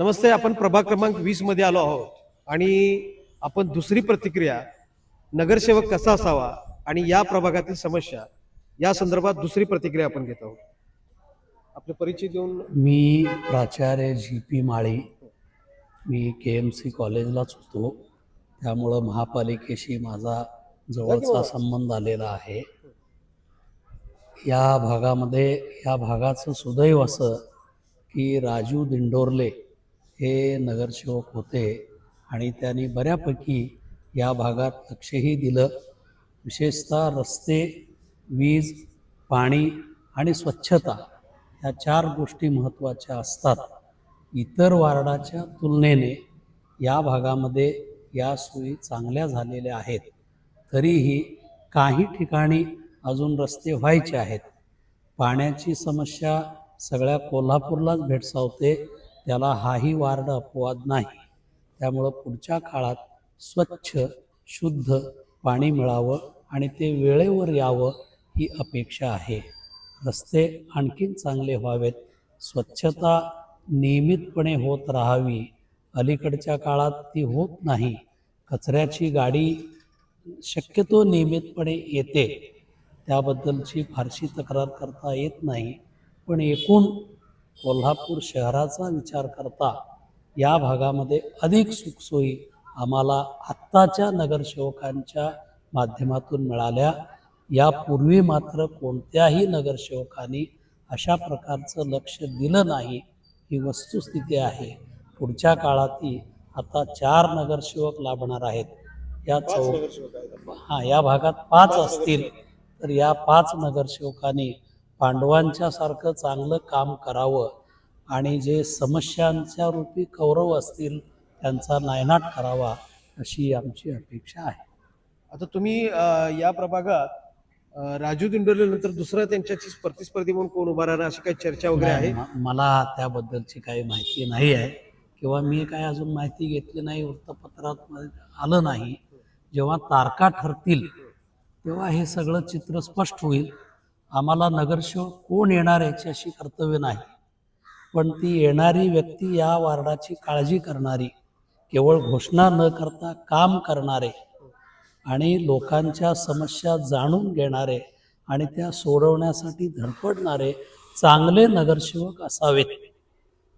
नमस्ते आपण प्रभाग क्रमांक वीसमध्ये आलो आहोत. आणि आपण दुसरी प्रतिक्रिया नगरसेवक कसा असावा आणि या प्रभागातील समस्या या संदर्भात दुसरी प्रतिक्रिया आपण घेत आहोत. आपले परिचय देऊन मी प्राचार्य जी पी माळी. मी के एम सी कॉलेजलाच होतो. त्यामुळं महापालिकेशी माझा जवळचा संबंध आलेला आहे. या भागामध्ये या भागाचं सुदैव असं की राजू दिंडोरले हे नगरसेवक होते आणि त्यांनी बऱ्यापैकी या भागात लक्षही दिलं. विशेषतः रस्ते वीज पाणी आणि स्वच्छता ह्या चार गोष्टी महत्त्वाच्या असतात. इतर वार्डाच्या तुलनेने या भागामध्ये या सोयी चांगल्या झालेल्या आहेत. तरीही काही ठिकाणी अजून रस्ते व्हायचे आहेत. पाण्याची समस्या सगळ्या कोल्हापूरलाच भेडसावते. त्याला हाही वार्ड अपवाद नाही. त्यामुळं पुढच्या काळात स्वच्छ शुद्ध पाणी मिळावं आणि ते वेळेवर यावं ही अपेक्षा आहे. रस्ते आणखीन चांगले व्हावेत. स्वच्छता नियमितपणे होत राहावी. अलीकडच्या काळात ती होत नाही. कचऱ्याची गाडी शक्यतो नियमितपणे येते. त्याबद्दलची फारशी तक्रार करता येत नाही. पण एकूण कोल्हापूर शहराचा विचार करता या भागामध्ये अधिक सुखसोयी आम्हाला आत्ताच्या नगरसेवकांच्या माध्यमातून मिळाल्या. यापूर्वी मात्र कोणत्याही नगरसेवकांनी अशा प्रकारचं लक्ष दिलं नाही. ही वस्तुस्थिती आहे. पुढच्या काळातही आता चार नगरसेवक लाभणार आहेत. या चौ हां या भागात पाच असतील. तर या पाच नगरसेवकांनी पांडवांच्या सारखं चांगलं काम करावं आणि जे समस्यांच्या रूपी कौरव असतील त्यांचा नायनाट करावा अशी आमची अपेक्षा आहे. आता तुम्ही या प्रभागात राजू दिंडोले नंतर दुसरा त्यांच्याची प्रतिस्पर्धी म्हणून कोण उभा राहणार अशी काही चर्चा वगैरे आहे? मला त्याबद्दलची काही माहिती नाही आहे. किंवा मी काय अजून माहिती घेतली नाही वृत्तपत्रात आलं नाही. जेव्हा तारखा ठरतील तेव्हा हे सगळं चित्र स्पष्ट होईल. आम्हाला नगरसेवक कोण येणार याच्याशी कर्तव्य नाही. पण ती येणारी व्यक्ती या वार्डाची काळजी करणारी केवळ घोषणा न करता काम करणारे आणि लोकांच्या समस्या जाणून घेणारे आणि त्या सोडवण्यासाठी धडपडणारे चांगले नगरसेवक असावेत.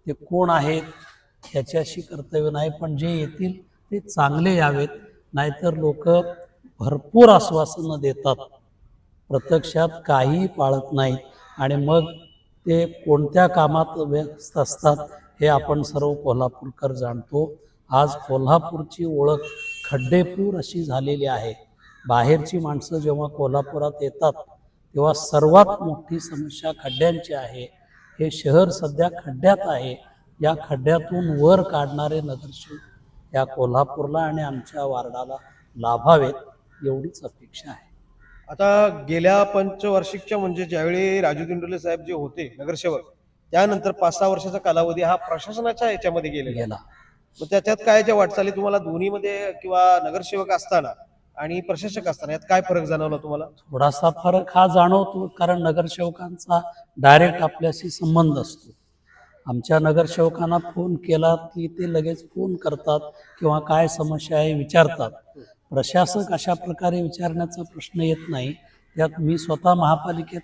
ते कोण आहेत ह्याच्याशी कर्तव्य नाही पण जे येतील ते चांगले यावेत नाहीतर लोक भरपूर आश्वासनं देतात. प्रत्यक्षात काहीही पाळत नाहीत. आणि मग ते कोणत्या कामात व्यस्त असतात हे आपण सर्व कोल्हापूरकर जाणतो. आज कोल्हापूरची ओळख खड्डेपूर अशी झालेली आहे. बाहेरची माणसं जेव्हा कोल्हापुरात येतात तेव्हा सर्वात मोठी समस्या खड्ड्यांची आहे. हे शहर सध्या खड्ड्यात आहे. या खड्ड्यातून वर काढणारे नगरसेवक या कोल्हापूरला आणि आमच्या वार्डाला लाभावेत एवढीच अपेक्षा आहे. आता गेल्या पंचवार्षिकच्या म्हणजे ज्यावेळी राजू दिंडोले साहेब जे होते नगरसेवक त्यानंतर पाच सहा वर्षाचा कालावधी हा प्रशासनाच्या याच्यामध्ये गेलेला. गेला. मग त्याच्यात काय ज्या वाटचाली तुम्हाला दोन्हीमध्ये किंवा नगरसेवक असताना आणि प्रशासक असताना यात काय फरक जाणवला तुम्हाला? थोडासा फरक हा जाणवतो कारण नगरसेवकांचा डायरेक्ट आपल्याशी संबंध असतो. आमच्या नगरसेवकांना फोन केला की ते लगेच फोन करतात किंवा काय समस्या आहे विचारतात. प्रशासक अशा प्रकारे विचारण्याचा प्रश्न येत नाही. त्यात मी स्वतः महापालिकेत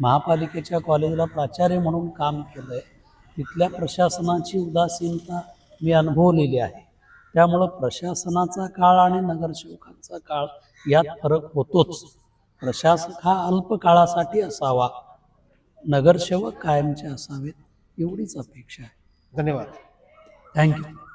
महापालिकेच्या कॉलेजला प्राचार्य म्हणून काम केलं आहे तिथल्या प्रशासनाची उदासीनता मी अनुभवलेली आहे. त्यामुळं प्रशासनाचा काळ आणि नगरसेवकांचा काळ यात फरक होतोच. प्रशासक हा अल्प काळासाठी असावा. नगरसेवक कायमचे असावेत एवढीच अपेक्षा आहे. धन्यवाद. थँक्यू.